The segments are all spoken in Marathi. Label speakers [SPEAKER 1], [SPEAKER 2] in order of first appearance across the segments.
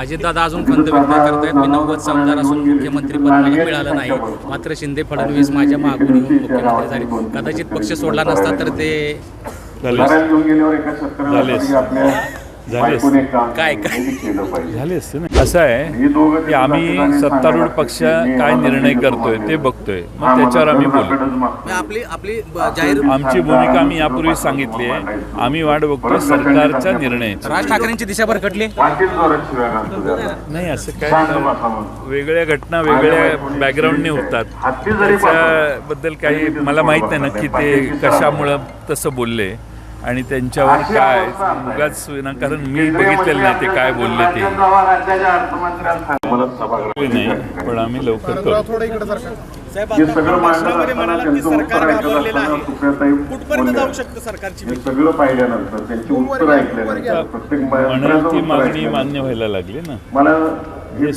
[SPEAKER 1] अजितदादा अजून खंत व्यक्त करतायत. मी नव्वद आमदार असून मुख्यमंत्री पद मला मिळालं नाही. मात्र शिंदे फडणवीस माझ्या मागून येऊन मुख्यमंत्री झाले. कदाचित पक्ष सोडला नसता तर ते
[SPEAKER 2] झाले झाले.
[SPEAKER 1] काय-
[SPEAKER 3] पाहिजे.
[SPEAKER 2] झाले असते ना. असं आहे
[SPEAKER 3] ही
[SPEAKER 2] की आम्ही सत्तारूढ पक्ष काय निर्णय करतोय ते बघतोय. मग त्याच्यावर आम्ही बोलू.
[SPEAKER 4] आपली आपली ब- जाहीर
[SPEAKER 2] आमची भूमिका आम्ही यापूर्वी सांगितली आहे. आम्ही वाट बघतोय सरकारच्या निर्णयाची
[SPEAKER 1] राज ठाकरेंची दिशा भरकटली.
[SPEAKER 2] नाही असं काय. वेगळ्या घटना वेगळ्या बॅकग्राऊंडने होतात. त्याच्याबद्दल काही मला माहीत नाही नक्की ते कशामुळं तसं बोलले. आणि त्यांच्यावर काय? उगाच विनाकारण मी बघितलेलं नाही ते काय बोलले ते. नाही पण आम्ही लवकर करू
[SPEAKER 3] हे हे
[SPEAKER 2] ती मागणी मान्य व्हायला लागली ना.
[SPEAKER 3] मला
[SPEAKER 2] जे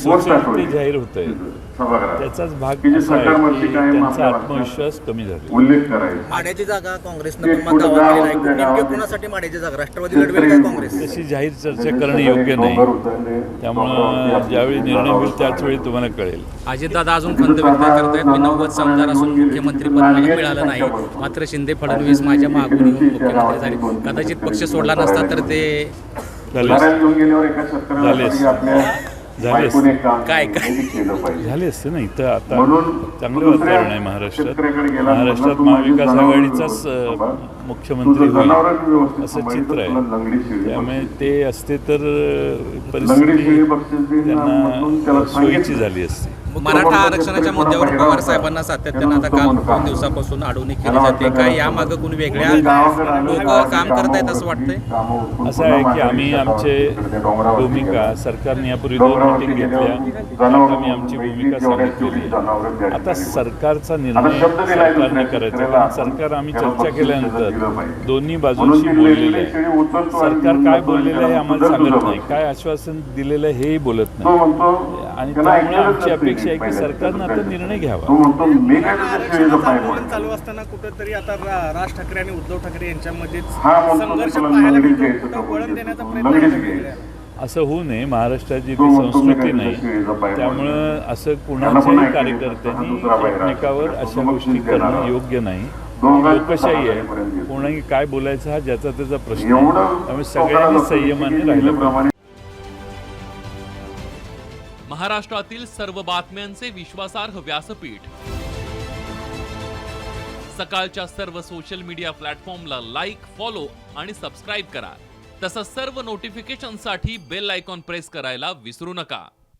[SPEAKER 2] जाहीर होत आहे त्याचाच भाग त्यांचा आत्मविश्वास कमी झाला
[SPEAKER 3] उल्लेख करायचा.
[SPEAKER 4] माड्याची जागा काँग्रेसनं
[SPEAKER 2] तशी जाहीर चर्चा करणं योग्य नाही. त्यामुळं ज्यावेळी निर्णय होईल त्याच वेळी तुम्हाला कळेल.
[SPEAKER 1] अजितदादा अजून खंत व्यक्त करतायत. मी नव्वद आमदार असून मुख्यमंत्री पद मला मिळालं नाही. मात्र शिंदे फडणवीस माझ्या मागून येऊन मुख्यमंत्री झाले. कदाचित पक्ष सोडला नसता तर ते
[SPEAKER 2] झाले
[SPEAKER 3] लढायला घेऊन गेल्यावर एका शेतकऱ्याला
[SPEAKER 2] झाले.
[SPEAKER 3] तरी आपल्या
[SPEAKER 2] झाले.
[SPEAKER 3] बायकोने काम
[SPEAKER 1] काय-
[SPEAKER 3] पाहिजे
[SPEAKER 2] झाले असते ना इथं आता
[SPEAKER 3] म्हणून
[SPEAKER 2] चांगलं वातावरण आहे महाराष्ट्रात महाराष्ट्रात महाविकास आघाडीचाच. मुख्यमंत्री होईल असं चित्र आहे. त्यामुळे ते असते तर परिस्थिती त्यांना सोयीची. झाली असती.
[SPEAKER 1] मराठा आरक्षणाच्या मुद्द्यावर पवार साहेबांना सातत्यानं आता काल दोन दिवसापासून अडवणी केली जाते. काय यामागं कोणी वेगळ्या लोक काम करतायत असं वाटतंय?
[SPEAKER 2] असं आहे की आम्ही आमचे भूमिका सरकारने यापूर्वी दोन मिटिंग घेतल्या. आम्ही आमची भूमिका सांगितलेली आहे. आता सरकारचा निर्णय सरकारने करायचा. कारण सरकार आम्ही चर्चा केल्यानंतर दोन्ही बाजूंशी बोललेलं आहे सरकार काय बोललेलं आहे आम्हाला सांगत नाही काय आश्वासन दिलेलं आहे हेही बोलत नाही आणि त्यामुळे आमची अपेक्षा आहे की सरकारनं आता. निर्णय घ्यावा.
[SPEAKER 4] चालू असताना कुठंतरी आता राज ठाकरे आणि उद्धव ठाकरे यांच्यामध्येच
[SPEAKER 3] हा म्हणतो
[SPEAKER 4] संघर्ष पाहायला वळण. देण्याचा प्रयत्न केला.
[SPEAKER 2] असं होऊ नये महाराष्ट्राची
[SPEAKER 3] तो
[SPEAKER 2] संस्कृती नाही. त्यामुळं असं कुणाच्याही कार्यकर्त्यांनी एकमेकावर. अशा गोष्टी. करणं योग्य नाही लोकशाही आहे. कोणाही काय बोलायचं हा ज्याचा त्याचा प्रश्न त्यामुळे सगळ्यांनी संयमाने राहिलं
[SPEAKER 5] महाराष्ट्रातील सर्व बातम्यांचे विश्वासार्ह व्यासपीठ. सकाळच्या सर्व सोशल मीडिया प्लॅटफॉर्मला लाईक फॉलो आणि सबस्क्राईब करा. तसंच सर्व नोटिफिकेशनसाठी बेल आयकॉन प्रेस करायला विसरू नका.